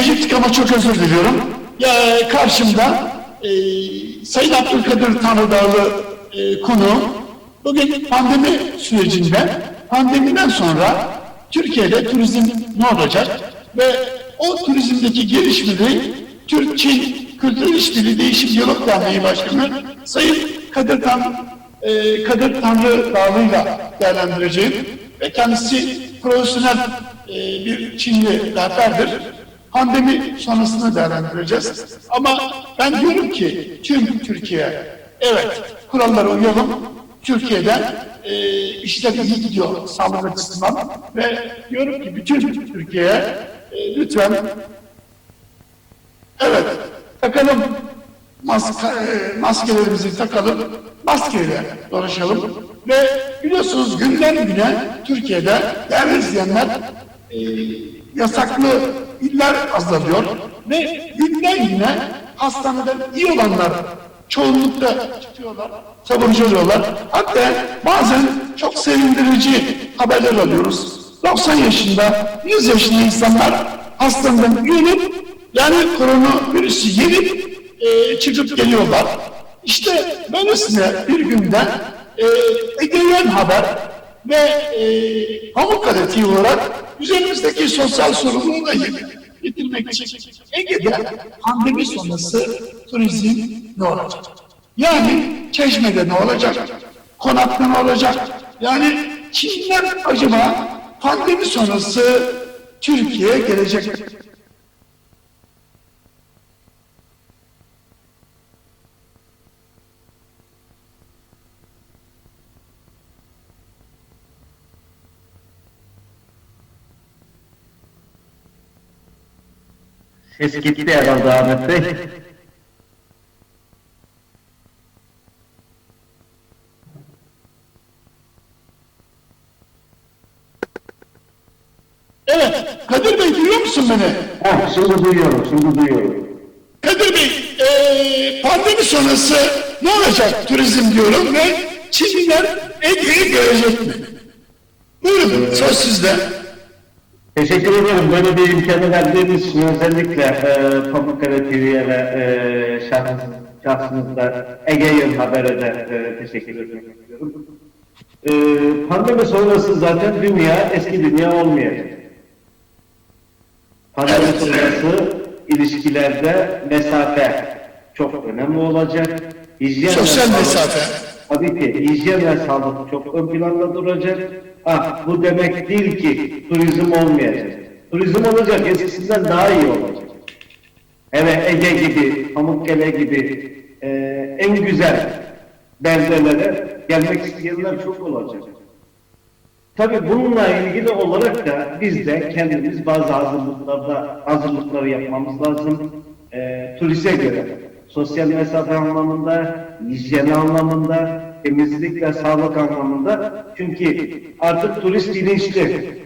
geciktik ama çok özür diliyorum. Ya, karşımda e, Sayın Abdülkadir Tanrıdağlı e, konu bugün pandemi sürecinde pandemiden sonra Türkiye'de turizm ne olacak ve o turizmdeki gelişmeleri Türk-Çin Kültür İşbirliği Değişim Diyalog Derneği Başkanı Sayın Kadir Tan e, Kadir Tanrı Dağlı'yla değerlendireceğim ve kendisi profesyonel e, bir Çinli rehberdir. Pandemi sonrasını değerlendireceğiz. Ama ben diyorum ki tüm Türkiye, evet kurallara uyalım. Türkiye'de e, işler iyi gidiyor sağlık açısından ve diyorum ki bütün Türkiye'ye e, lütfen Evet, takalım maske, e, maskelerimizi takalım, maskeyle dolaşalım ve biliyorsunuz günden güne Türkiye'de değerli izleyenler e, yasaklı iller azalıyor ve günden güne hastaneden iyi olanlar çoğunlukta çıkıyorlar, taburcu oluyorlar. Hatta bazen çok sevindirici haberler alıyoruz. 90 yaşında, 100 yaşında insanlar hastaneden olup yani koronavirüsü yenip e, çıkıp geliyorlar. İşte böylesine bir günde e, Ege'yen haber ve e, Pamukkale TV olarak üzerimizdeki sosyal sorumluluğu da getirmek için Ege'de pandemi sonrası turizm ne olacak? Yani Çeşme'de ne olacak? Konakta ne olacak? Yani kimler acaba pandemi sonrası Türkiye'ye gelecek? Ses gitti herhalde Ahmet Bey. Evet, Kadir Bey duyuyor musun beni? Oh, şimdi duyuyorum, şimdi duyuyorum. Kadir Bey, eee, pandemi sonrası ne olacak turizm diyorum ve Çinliler Ege'yi görecek mi? Buyurun, söz sizde. Teşekkür ederim. Böyle bir imkanı verdiğiniz için özellikle e, Pamukkale TV'ye ve e, şahsınız, şahsınızda Ege Yıl Haber'e de e, teşekkür etmek istiyorum. E, pandemi sonrası zaten dünya eski dünya olmayacak. Pandemi Evet. sonrası ilişkilerde mesafe çok önemli olacak. Hijyen Sosyal sağlık- mesafe. Tabii ki hijyen ve sağlık çok ön planda duracak. Ah, bu demek değil ki turizm olmayacak. Turizm olacak, eskisinden daha iyi olacak. Evet, Ege gibi, Pamukkale gibi e, en güzel beldelere gelmek isteyenler çok olacak. Tabii bununla ilgili olarak da biz de kendimiz bazı hazırlıklarda hazırlıkları yapmamız lazım. E, turiste göre sosyal mesafe anlamında, hijyen anlamında, temizlik ve sağlık anlamında. Çünkü artık turist bilinçli.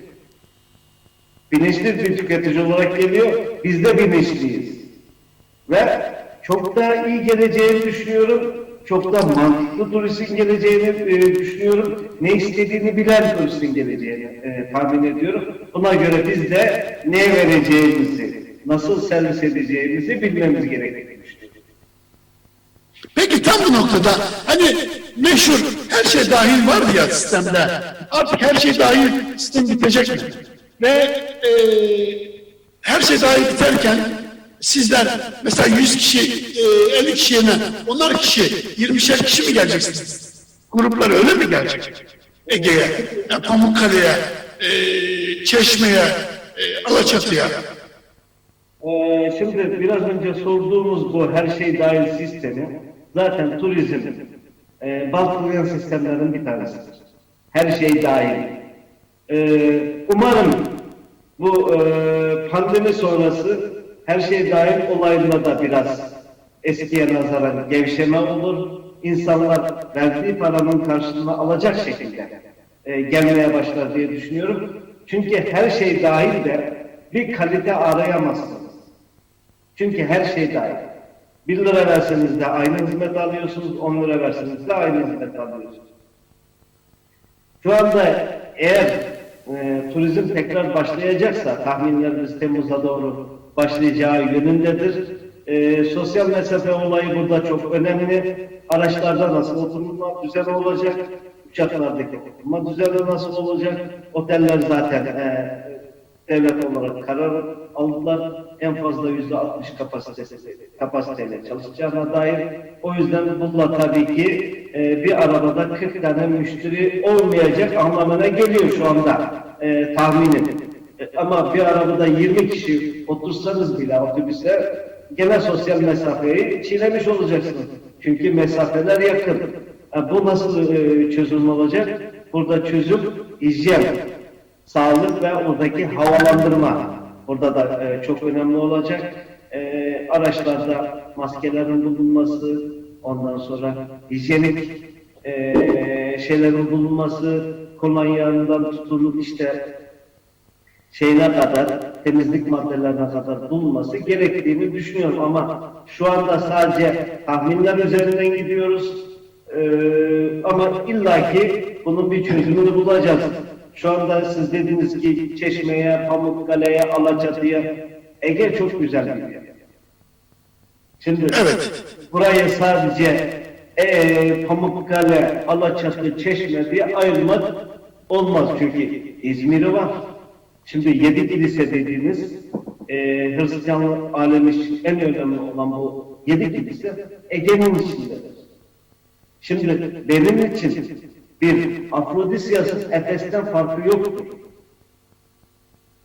Bilinçli bir tüketici olarak geliyor. Biz de bilinçliyiz. Ve çok daha iyi geleceğini düşünüyorum. Çok da mantıklı turistin geleceğini e, düşünüyorum. Ne istediğini bilen turistin geleceğini e, tahmin ediyorum. Buna göre biz de ne vereceğimizi, nasıl servis edeceğimizi bilmemiz düşünüyorum. Peki tam bu noktada hani meşhur her şey dahil var ya sistemde. Artık her şey dahil sistem bitecek mi? Ve eee, her şey dahil biterken sizler mesela 100 kişi, eee, 50 kişi yerine onlar kişi, 20'şer kişi mi geleceksiniz? Gruplar öyle mi gelecek? Ege'ye, Pamukkale'ye, eee, Çeşme'ye, eee, Alaçatı'ya. Ee, şimdi biraz önce sorduğumuz bu her şey dahil sistemi zaten turizm e, balkalayan sistemlerin bir tanesidir. Her şey dahil. Ee, umarım bu e, pandemi sonrası her şey dahil olayında da biraz eskiye nazaran gevşeme olur. İnsanlar verdiği paranın karşılığını alacak şekilde e, gelmeye başlar diye düşünüyorum. Çünkü her şey dahil de bir kalite arayamazsınız. Çünkü her şey dahil. 1 lira verseniz de aynı hizmet alıyorsunuz, 10 lira verseniz de aynı hizmet alıyorsunuz. Şu anda eğer e, turizm tekrar başlayacaksa tahminlerimiz Temmuz'a doğru başlayacağı yönündedir. E, sosyal mesafe olayı burada çok önemli. Araçlarda nasıl oturma düzeni olacak? Uçaklardaki oturma düzeni nasıl olacak? Oteller zaten e, devlet olarak karar aldılar. En fazla yüzde 60 kapasitesi, kapasiteyle çalışacağına dair. O yüzden bununla tabii ki e, bir arabada 40 tane müşteri olmayacak anlamına geliyor şu anda e, tahminim. E, ama bir arabada 20 kişi otursanız bile otobüse gene sosyal mesafeyi çiğnemiş olacaksınız. Çünkü mesafeler yakın. E, bu nasıl e, çözüm olacak? Burada çözüm hijyen sağlık ve oradaki havalandırma burada da e, çok önemli olacak. E, araçlarda maskelerin bulunması, ondan sonra hijyenik e, şeylerin bulunması, kolonyandan tutun işte şeyine kadar, temizlik maddelerine kadar bulunması gerektiğini düşünüyorum ama şu anda sadece tahminler üzerinden gidiyoruz. Ee, ama illaki bunun bir çözümünü bulacağız. Şu anda siz dediniz ki Çeşme'ye, Pamukkale'ye, Alaçatı'ya Ege çok güzel bir yer. Şimdi Evet. burayı sadece e, Pamukkale, Alaçatı, Çeşme diye ayırmak olmaz çünkü İzmir'i var. Şimdi yedi kilise dediğiniz e, Hristiyan alemi için en önemli olan bu yedi kilise Ege'nin içindedir. Şimdi benim için bir Afrodisyas'ın Efes'ten farkı yoktur.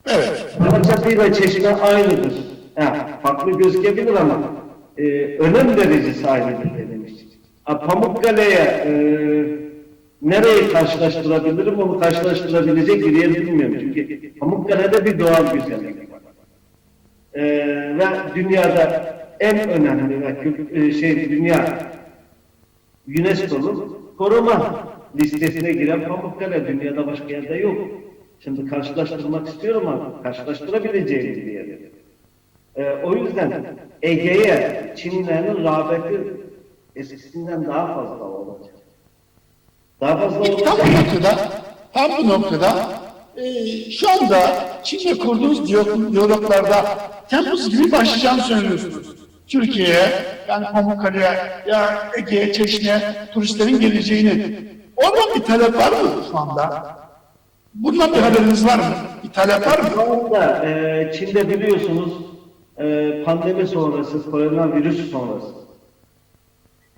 Evet. Alaçatı ile Çeşme aynıdır. Ha, farklı gözükebilir ama e, önem derecesi aynıdır. Ha, Pamukkale'ye e, nereyi karşılaştırabilirim onu karşılaştırabilecek bir yer bilmiyorum. Çünkü Pamukkale'de bir doğal güzellik var. E, ve dünyada en önemli ve e, şey dünya UNESCO'nun koruma listesine giren Pamukkale dünyada başka yerde yok. Şimdi karşılaştırmak istiyorum ama karşılaştırabileceğim bir yer. Ee, o yüzden Ege'ye Çinlerin rağbeti eskisinden daha fazla olacak. Daha fazla Tam olacak. bu noktada, tam bu noktada e, şu anda Çin'le kurduğunuz diyalog- diyaloglarda Temmuz gibi başlayacağını söylüyorsunuz. Türkiye'ye, yani Pamukkale'ye, ya Ege'ye, Çeşme'ye turistlerin geleceğini. Oradan bir talep var mı şu anda? Bundan bir haberiniz var mı? Bir talep var mı? Şu anda e, Çin'de biliyorsunuz e, pandemi sonrası, koronavirüs sonrası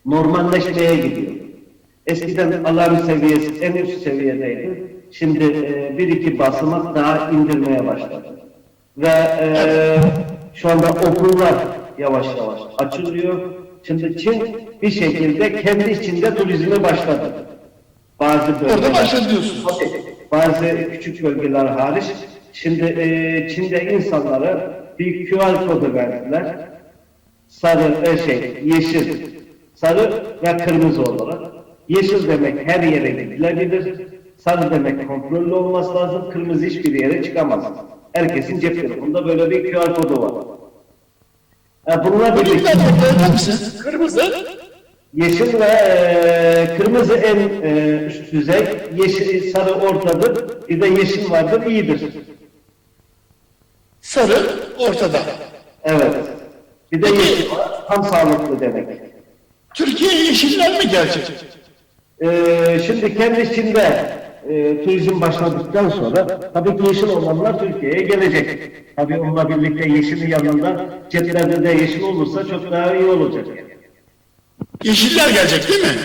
normalleşmeye gidiyor. Eskiden alarm seviyesi en üst seviyedeydi. Şimdi e, bir iki basamak daha indirmeye başladı. Ve e, şu anda okullar yavaş yavaş açılıyor. Şimdi Çin bir şekilde kendi içinde turizme başladı. Bazı Orada bölgeler. başladı diyorsunuz. Bazı küçük bölgeler hariç. Şimdi e, Çin'de insanlara bir QR kodu verdiler. Sarı, e, şey, yeşil, sarı ve kırmızı olarak. Yeşil demek her yere gidilebilir. Sarı demek kontrollü olması lazım. Kırmızı hiçbir yere çıkamaz. Herkesin cep telefonunda böyle bir QR kodu var. E, bununla Bunu bir birlikte? Kırmızı, Yeşil ve e, kırmızı en e, üst düzey, yeşil, sarı ortadır, bir de yeşil vardır, iyidir. sarı ortada. Evet. Bir de yeşil var, tam sağlıklı demek. Türkiye yeşiller mi gelecek? E, şimdi kendi içinde e, turizm başladıktan sonra tabii ki yeşil olanlar Türkiye'ye gelecek. Tabii onunla birlikte yeşilin yanında ceplerde de yeşil olursa çok daha iyi olacak. Yeşiller gelecek değil mi?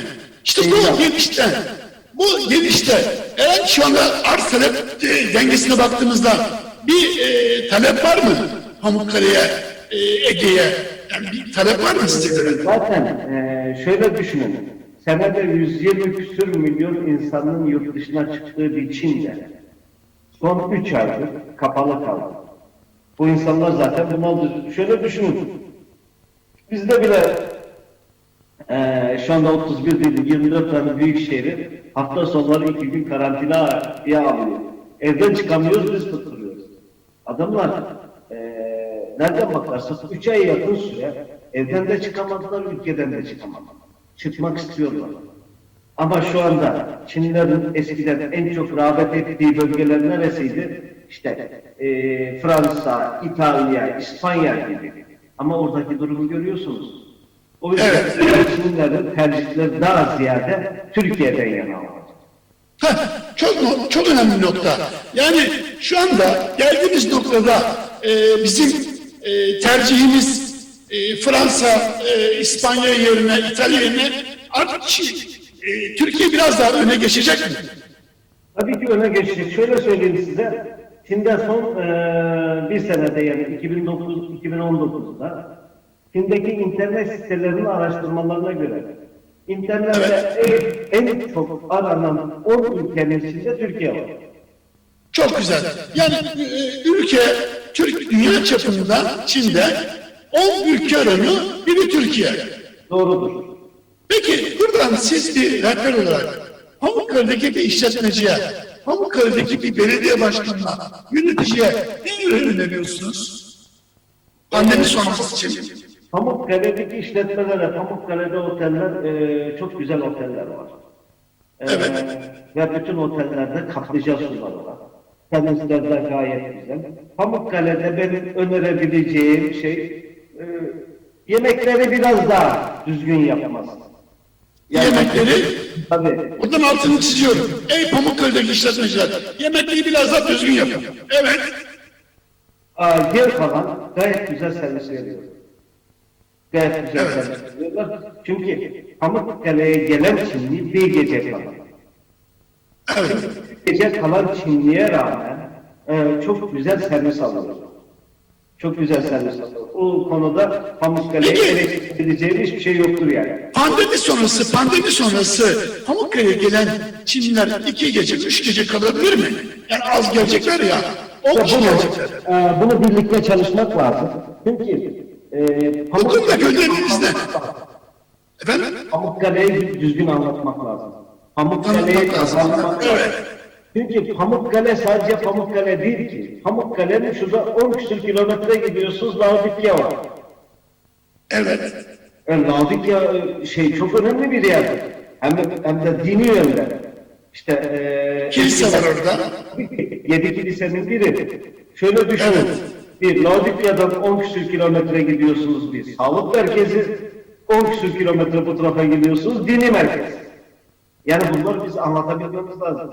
İşte bu gelişte, bu gelişte eğer şu anda arz talep e, dengesine baktığımızda bir e, talep var mı? Pamukkale'ye, e, Ege'ye yani bir talep var mı size göre? Zaten e, şöyle düşünün. Senede 120 küsür milyon insanın yurt dışına çıktığı bir Çin'de son 3 aydır kapalı kaldı. Bu insanlar zaten bunaldı. Şöyle düşünün. Bizde bile e, şu anda 31 değil 24 tane büyük şehri hafta sonları 2 gün karantinaya alıyor. Evden çıkamıyoruz biz tutturuyoruz. Adamlar e, nereden bakarsak 3 ay yakın süre evden de çıkamadılar, ülkeden de çıkamadılar. Çıkmak istiyorlar. Ama şu anda Çinlilerin eskiden en çok rağbet ettiği bölgeler neresiydi? İşte e, Fransa, İtalya, İspanya gibi. Ama oradaki durumu görüyorsunuz. O yüzden Çinlilerin tercihleri daha ziyade Türkiye'den yana olacak. Heh, çok çok önemli nokta. Yani şu anda geldiğimiz noktada e, bizim e, tercihimiz e, Fransa, e, İspanya yerine, İtalya yerine artık Çin- e, Türkiye biraz daha öne geçecek mi? Tabii ki öne geçecek. Şöyle söyleyeyim size. Çin'de son eee, bir senede yani 2009-2019'da Çin'deki internet sitelerinin araştırmalarına göre internette en, en çok aranan 10 ülkenin içinde Türkiye var. Çok güzel. Yani e, ülke, Türk dünya çapında Çin'de 10 ülke aranıyor, biri Türkiye. Doğrudur. Peki buradan siz bir rehber olarak Pamukkale'deki bir işletmeciye, Pamukkale'deki bir belediye başkanına, yöneticiye ne öneriyorsunuz? Pandemi sonrası için. Pamukkale'deki işletmelere, Pamukkale'de oteller, eee, çok güzel oteller var. Eee, Evet. Ve bütün otellerde kaplıca suları var. Temizler de gayet güzel. Pamukkale'de benim önerebileceğim şey, eee, yemekleri biraz daha düzgün yapması. Yemekleri, Tabii. buradan altını çiziyorum. Ey Pamukkale'deki işletmeciler, yemekleri biraz daha düzgün yapın. Evet, Aa, geri kalan gayet güzel servis veriyor. Gayet güzel Evet. veriyorlar. Çünkü Pamukkale'ye gelen Çinli bir gece kalır. evet. gece kalan Çinli'ye rağmen e, çok güzel servis alıyor. Çok güzel servis alıyor. O konuda Pamukkale'ye Peki. eleştirebileceğim hiçbir şey yoktur yani. Pandemi sonrası, pandemi sonrası Pamukkale'ye gelen Çinliler iki gece, üç gece kalabilir mi? Yani az gelecekler ya, kişi gelecekler. e, bunu birlikte çalışmak lazım. Çünkü e, konuda gönderiniz ne? Efendim? Pamukkale'yi düzgün anlatmak lazım. Pamukkale'yi Anlatmak lazım. Evet. Çünkü Pamukkale sadece Pamukkale değil ki. Pamukkale'nin şurada 10 küsur kilometre gidiyorsunuz Laodikya var. Evet. Yani Laodikya e, şey çok önemli bir yer. Hem de, hem de dini yönden. İşte e, Kilise var orada. Yedi kilisenin biri. Şöyle düşünün. Evet. Bir Laodikya'dan 10 küsur kilometre gidiyorsunuz bir sağlık merkezi. 10 küsur kilometre bu tarafa gidiyorsunuz dini merkez. Yani bunları biz anlatabilmemiz lazım.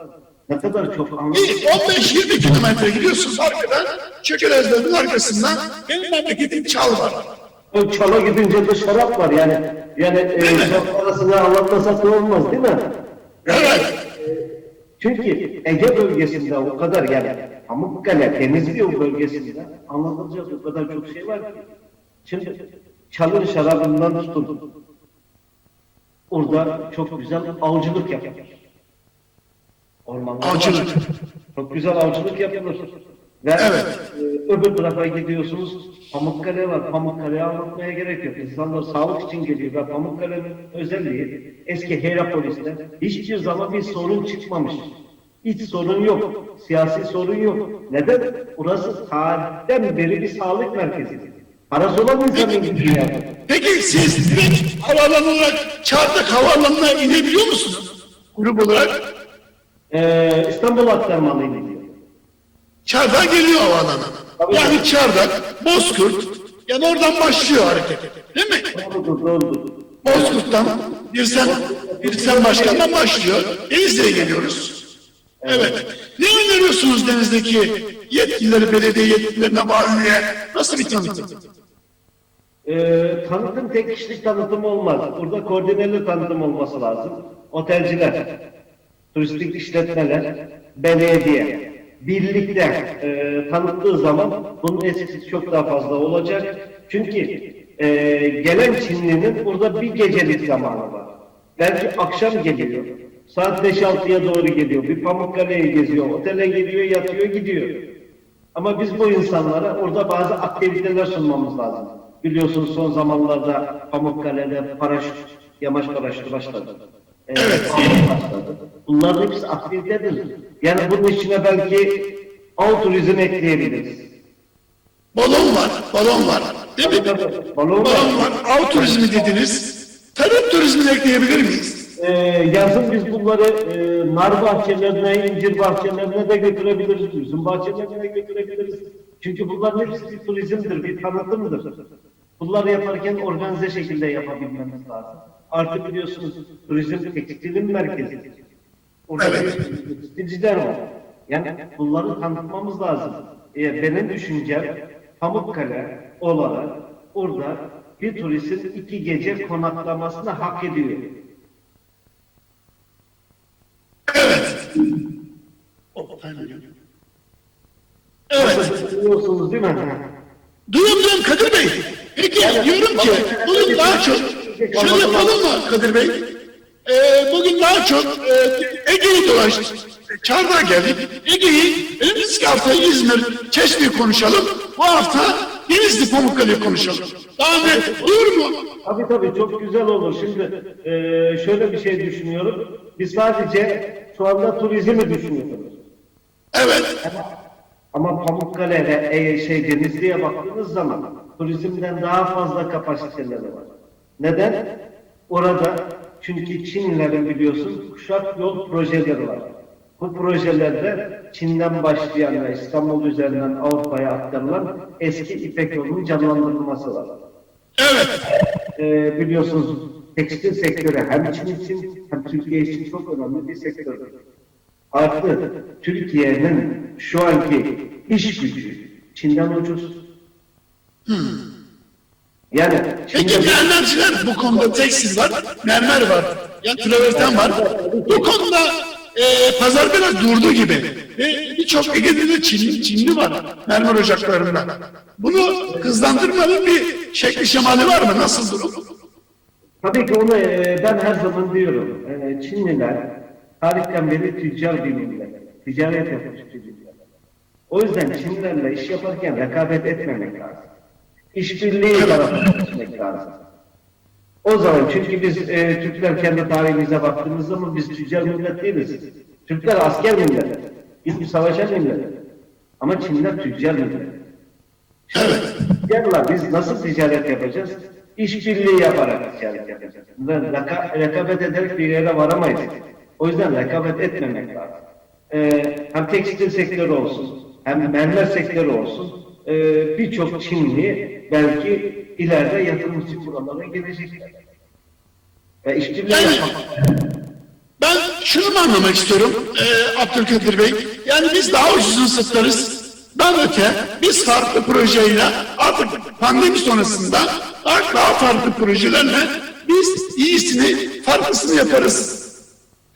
Ne kadar çok anlatıyoruz. 15-20 kilometre gidiyorsunuz arkadan, Çökelezler'in arkasında benim memleketim Çal var. O Çala gidince de şarap var yani. Yani e, parasını anlatmasak da olmaz değil mi? Evet. Çünkü Ege bölgesinde o kadar yani Pamukkale, Denizli bölgesinde anlatılacak o kadar çok şey var ki. Şimdi çalın şarabından tutun. Orada çok güzel avcılık yapılır. Ormanlar var. Avcılık. Çok güzel avcılık yapılır. Ve Evet. e, öbür tarafa gidiyorsunuz Pamukkale var. Pamukkale'yi anlatmaya gerek yok. İnsanlar sağlık için geliyor ve Pamukkale'nin özelliği eski Herapolis'te hiçbir zaman bir sorun çıkmamış. İç sorun yok. Siyasi sorun yok. Neden? Burası tarihten beri bir sağlık merkezi. Parası olan insanın gidiyor. yani. Peki siz direkt havaalanı olarak Çardak Havaalanı'na inebiliyor musunuz? Grup olarak Ee, İstanbul aktarmalıyım diyor. Çardak geliyor havaalanı. Yani Çardak, Bozkurt, yani oradan başlıyor hareket. Değil mi? Doğrudur, doğrudur. Bozkurt'tan Birsen, Birsen Başkan'dan başlıyor. Denizli'ye geliyoruz. Evet. Ne öneriyorsunuz denizdeki yetkilileri, belediye yetkililerine, valiliğe? Nasıl bir tanıtım? Ee, tanıtım tek kişilik tanıtım olmaz. Burada koordineli tanıtım olması lazım. Otelciler, turistik işletmeler, belediye birlikte e, tanıttığı zaman bunun etkisi çok daha fazla olacak. Çünkü e, gelen Çinlinin burada bir gecelik zamanı var. Belki akşam geliyor. Saat 5-6'ya doğru geliyor. Bir Pamukkale'ye geziyor. Otele geliyor, yatıyor, gidiyor. Ama biz bu insanlara orada bazı aktiviteler sunmamız lazım. Biliyorsunuz son zamanlarda Pamukkale'de paraşüt, yamaç paraşütü başladı. Ee, Evet. başladı. Bunların hepsi aktivitedir. Yani bunun içine belki av turizm ekleyebiliriz. Balon var, balon var. Değil mi? Tabii, tabii. Balon var. Balon var, av turizmi dediniz. Tarım turizmini ekleyebilir miyiz? Ee, yazın biz bunları e, nar bahçelerine, incir bahçelerine de götürebiliriz, üzüm bahçelerine de götürebiliriz. Çünkü bunların hepsi bir turizmdir, bir tanıtımdır. Bunları yaparken organize şekilde yapabilmemiz lazım. Artık biliyorsunuz turizm tekstilin merkezi. Orada Evet. tekstilciler var. Yani bunları tanıtmamız lazım. Ee, benim düşüncem Pamukkale olarak orada bir turistin iki gece konaklamasını hak ediyor. Evet. Biliyorsunuz değil mi? Duyuyorum duyuyorum Kadir Bey. Peki diyorum ki bugün daha çok şöyle yapalım mı Kadir Bey? Ee, bugün daha çok e, Ege'yi dolaştık. Çardağa geldik. Ege'yi önümüzdeki hafta İzmir, Çeşme'yi konuşalım. Bu hafta Denizli Pamukkale'yi konuşalım. Daha ne? Olur mu? Tabii tabii çok güzel olur. Şimdi e, şöyle bir şey düşünüyorum. Biz sadece şu anda turizmi düşünüyoruz. Evet. Ama Pamukkale ve e, şey Denizli'ye baktığınız zaman turizmden daha fazla kapasiteleri var. Neden? Orada çünkü Çinlilerin biliyorsun kuşak yol projeleri var. Bu projelerde Çin'den başlayan ve İstanbul üzerinden Avrupa'ya aktarılan eski İpek yolunun canlandırılması var. Evet. Ee, biliyorsunuz tekstil sektörü hem Çin için hem Türkiye için çok önemli bir sektördür. Artı Türkiye'nin şu anki iş gücü Çin'den ucuz. Yani Peki Çin'de mermerciler bu konuda tekstil var, mermer var, yani traverten var. Bu konuda e, pazar biraz durdu gibi. Ve birçok Ege'de de Çinli, Çinli var mermer ocaklarında. Bunu hızlandırmanın bir şekli şemali var mı? Nasıl durum? Tabii ki onu e, ben her zaman diyorum. E, Çinliler tarihten beri tüccar bir millet. Ticaret yapmış tüccar. O yüzden Çinlilerle iş yaparken rekabet etmemek lazım. İşbirliği tarafına lazım. O zaman çünkü biz e, Türkler kendi tarihimize baktığımız zaman biz tüccar millet değiliz. Türkler asker millet. Biz bir savaşan millet. Ama Çinliler tüccar millet. Evet. Yarla biz nasıl ticaret yapacağız? İşbirliği yaparak ticaret yapacağız. Reka- rekabet ederek bir yere varamayız. O yüzden rekabet etmemek lazım. Ee, hem tekstil sektörü olsun, hem mermer sektörü olsun. Ee, Birçok Çinli belki ileride yatırım için buralara gelecekler. Ve işbirliği Yani-. Ben şunu anlamak istiyorum e, Abdülkadir Bey. Yani biz daha ucuzunu satarız. Daha öte biz farklı projeyle artık pandemi sonrasında daha, daha farklı projelerle biz iyisini, farklısını yaparız.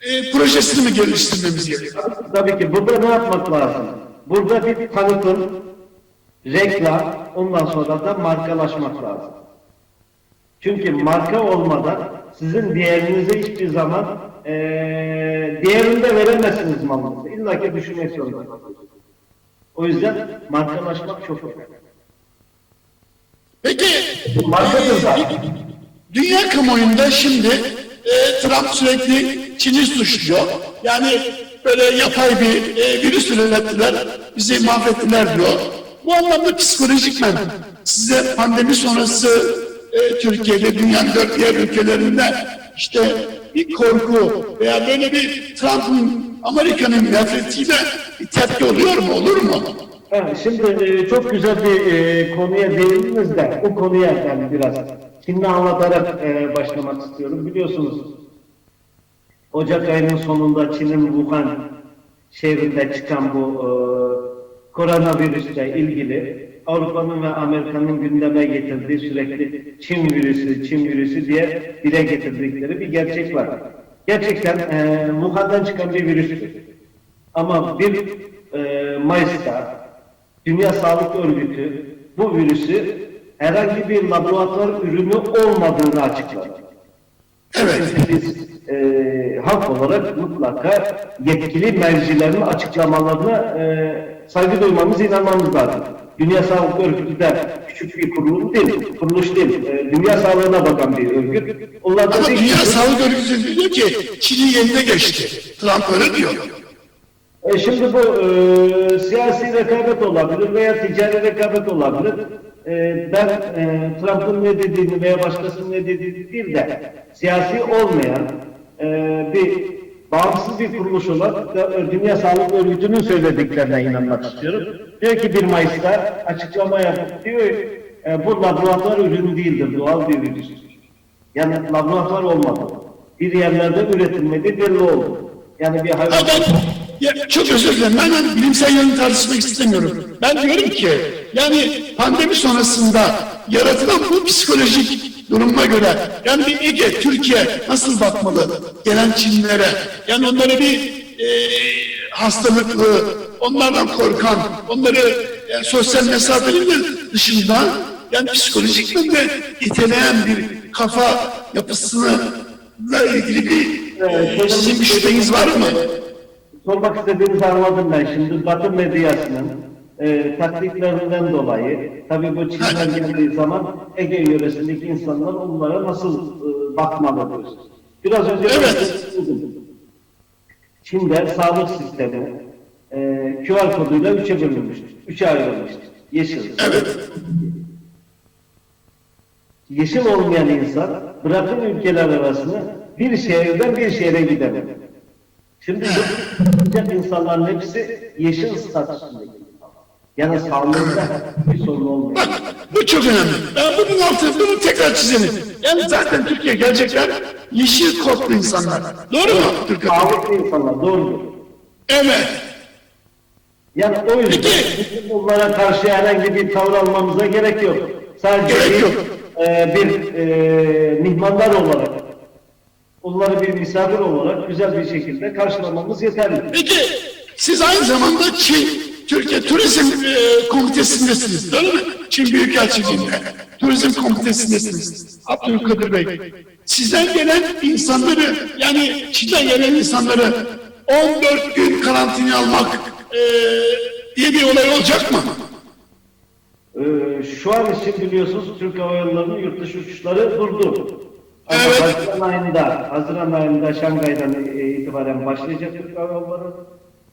E, projesini mi geliştirmemiz gerekiyor? Tabii ki burada ne yapmak lazım? Burada bir tanıtım, reklam, ondan sonra da markalaşmak lazım. Çünkü marka olmadan sizin değerinize hiçbir zaman eee değerini de veremezsiniz malınızı. İlla ki düşünmek zorunda kalıyorsunuz. O yüzden markalaşmak çok önemli. Peki e, dünya kamuoyunda şimdi e, Trump sürekli Çin'i suçluyor. Yani böyle yapay bir e, virüs ürettiler, bizi mahvettiler diyor. Bu anlamda psikolojik men size pandemi sonrası e, Türkiye'de dünyanın dört diğer ülkelerinde işte bir korku veya böyle bir Trump'ın Amerika'nın bir tepki oluyor mu, olur mu? Evet, şimdi e, çok güzel bir e, konuya değindiniz de o konuya ben biraz şimdi anlatarak e, başlamak istiyorum. Biliyorsunuz Ocak ayının sonunda Çin'in Wuhan şehrinde çıkan bu e, koronavirüsle ilgili Avrupa'nın ve Amerika'nın gündeme getirdiği sürekli Çin virüsü, Çin virüsü diye dile getirdikleri bir gerçek var. Gerçekten e, Wuhan'dan çıkan bir virüstü. Ama bir e, Mayıs'ta Dünya Sağlık Örgütü bu virüsü herhangi bir laboratuvar ürünü olmadığını açıkladı. Evet. Biz e, halk olarak mutlaka yetkili mercilerin açıklamalarına e, saygı duymamız, inanmamız lazım. Dünya Sağlık Örgütü de küçük bir kuruluş değil, kuruluş değil. E, dünya sağlığına bakan bir örgüt. Onlar da Ama Dünya ki- Sağlık Örgütü diyor ki Çin'i yerine geçti. Trump öyle diyor. E şimdi bu e, siyasi rekabet olabilir veya ticari rekabet olabilir. E, ben e, Trump'ın ne dediğini veya başkasının ne dediğini değil de siyasi olmayan e, bir bağımsız bir kuruluş olarak Dünya Sağlık Örgütü'nün söylediklerine inanmak istiyorum. Diyor ki 1 Mayıs'ta açıklama yapıp diyor e, bu laboratuvar ürünü değildir, doğal bir virüs. Yani laboratuvar olmadı. Bir yerlerde üretilmedi, belli oldu. Yani bir hayvan... Ya, çok özür dilerim. Ben hani bilimsel yönünü tartışmak istemiyorum. Ben diyorum ki yani pandemi sonrasında yaratılan bu psikolojik duruma göre yani bir Ege, Türkiye nasıl bakmalı gelen Çinlilere? Yani onlara bir e, hastalıklı, onlardan korkan, onları yani sosyal mesafenin dışında yani psikolojik de iteleyen bir kafa yapısıyla ilgili bir e, sizin bir şüpheniz var mı? Sormak istediğinizi anladım ben şimdi. Batı medyasının e, taktiklerinden dolayı, tabii bu Çin'den geldiği zaman Ege yöresindeki insanlar onlara nasıl e, bakmalı diyorsunuz. Biraz önce Evet. Çin'de sağlık sistemi e, QR koduyla üçe bölünmüştür. Üçe ayrılmıştır. Yeşil. Evet. Yeşil olmayan insan bırakın ülkeler arasını bir şehirden bir şehre gidemez. Şimdi bu insanların hepsi yeşil statüsündeki. Yani sağlığında bir sorun olmuyor. Bak bu çok önemli. Ben bunun altını bunu tekrar çizelim. Yani zaten Türkiye gelecekler yeşil kodlu insanlar. Doğru mu Türkiye? Sağlıklı insanlar doğrudur. Evet. Yani o yüzden Peki. bunlara karşı herhangi bir tavır almamıza gerek yok. Sadece Gerek bir, yok. e, bir e, mihmanlar olarak, onları bir misafir olarak güzel bir şekilde karşılamamız yeterli. Peki siz aynı zamanda Çin Türkiye Turizm e, Komitesi'ndesiniz değil mi? Çin Büyükelçiliğinde. Turizm Komitesi'ndesiniz. Abdülkadir Bey. Sizden gelen insanları yani Çin'den gelen insanları 14 gün karantinaya almak e, diye bir olay olacak mı? Ee, şu an için biliyorsunuz Türk Hava Yolları'nın yurt dışı uçuşları durdu. Ama Evet. Haziran ayında, Haziran ayında Şangay'dan e, itibaren başlayacak Türk Hava Yolları.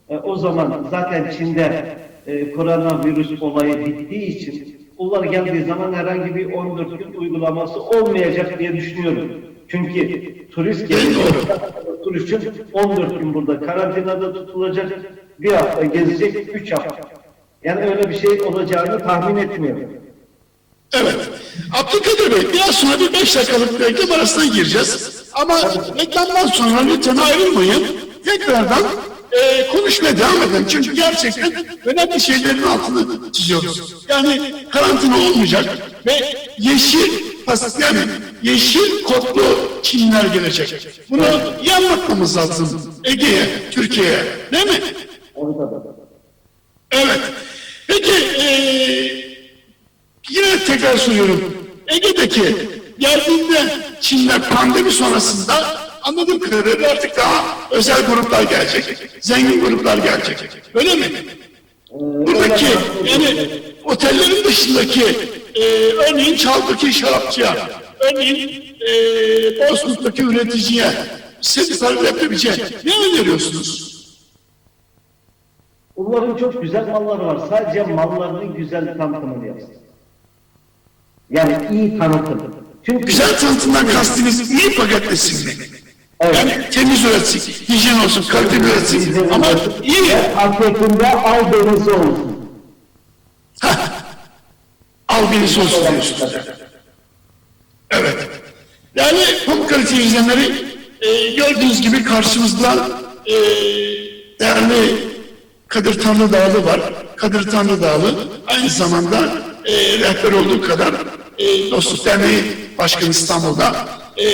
E, o zaman zaten Çin'de e, koronavirüs olayı bittiği için bunlar geldiği zaman herhangi bir 14 gün uygulaması olmayacak diye düşünüyorum. Çünkü turist geliyor, turist için 14 gün burada karantinada tutulacak, bir hafta gezecek, 3 hafta. Yani öyle bir şey olacağını tahmin etmiyorum. Evet. Abdülkadir Bey biraz sonra bir beş dakikalık bir reklam arasına gireceğiz. Ama reklamdan sonra lütfen ayrılmayın. Tekrardan e, konuşmaya devam edelim. Çünkü gerçekten önemli şeylerin altını çiziyoruz. Yani karantina olmayacak ve yeşil yani yeşil kodlu Çinler gelecek. Bunu iyi anlatmamız lazım Ege'ye, Türkiye'ye. Değil mi? Evet. Peki eee yine tekrar soruyorum. Ege'deki geldiğinde Çin'de pandemi sonrasında anladığım kadarıyla artık daha özel gruplar gelecek. Zengin gruplar gelecek. Öyle mi? Buradaki yani otellerin dışındaki eee örneğin Çaldık'ı şarapçıya, örneğin eee Bozkurt'taki üreticiye, Sivas'ta leblebice ne öneriyorsunuz? Onların çok güzel malları var. Sadece mallarının güzel tanıtımını yapsın. Yani iyi tanıtım. Çünkü Güzel tanıtımdan kastınız iyi paketlesin mi? Evet. Yani temiz üretsin, hijyen olsun, kaliteli üretsin ama iyi. Paketinde al denizi olsun. Albenisi olsun diyorsunuz. Evet. Yani pamuk kalite izleyenleri e, gördüğünüz gibi karşımızda e, değerli Kadir Tanrıdağlı var. Kadir Tanrıdağlı aynı zamanda e, rehber olduğu kadar e, Dostluk Derneği Başkanı İstanbul'da e,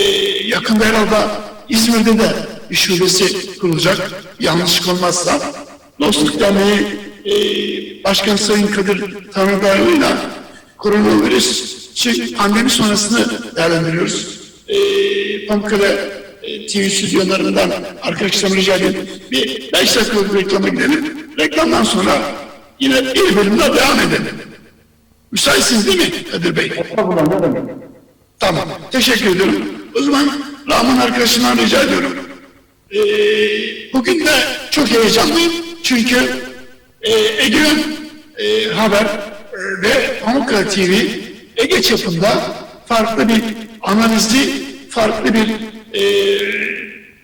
yakında herhalde İzmir'de de bir şubesi kurulacak yanlış olmazsa. Dostluk Derneği e, Başkanı Sayın Kadir Tanrıdağlı'yla koronavirüs şey, pandemi sonrasını değerlendiriyoruz. E, Pamukkale e, TV stüdyolarından arkadaşlarım rica edeyim. Bir beş dakikalık reklama gidelim. Reklamdan sonra yine bir bölümde devam edelim. Müsaitsiniz değil mi Kadir Bey? Estağfurullah ne demek? Tamam. Teşekkür ediyorum. O zaman Rahman arkadaşımdan rica ediyorum. Ee, bugün de çok heyecanlıyım. Çünkü e, Ege e, Haber e, ve Pamukkale TV Ege çapında farklı bir analizli, farklı bir e,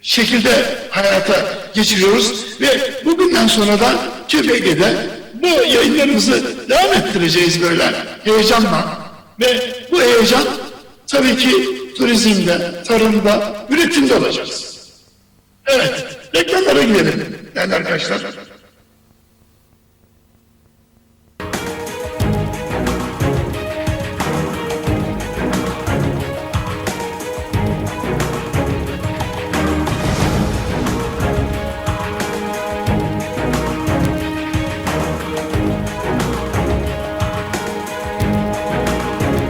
şekilde hayata geçiriyoruz ve bugünden sonra da TÜBG'de bu yayınlarımızı devam ettireceğiz böyle heyecanla ve bu heyecan tabii ki turizmde, tarımda, üretimde olacağız. Evet, reklamlara gidelim değerli arkadaşlar.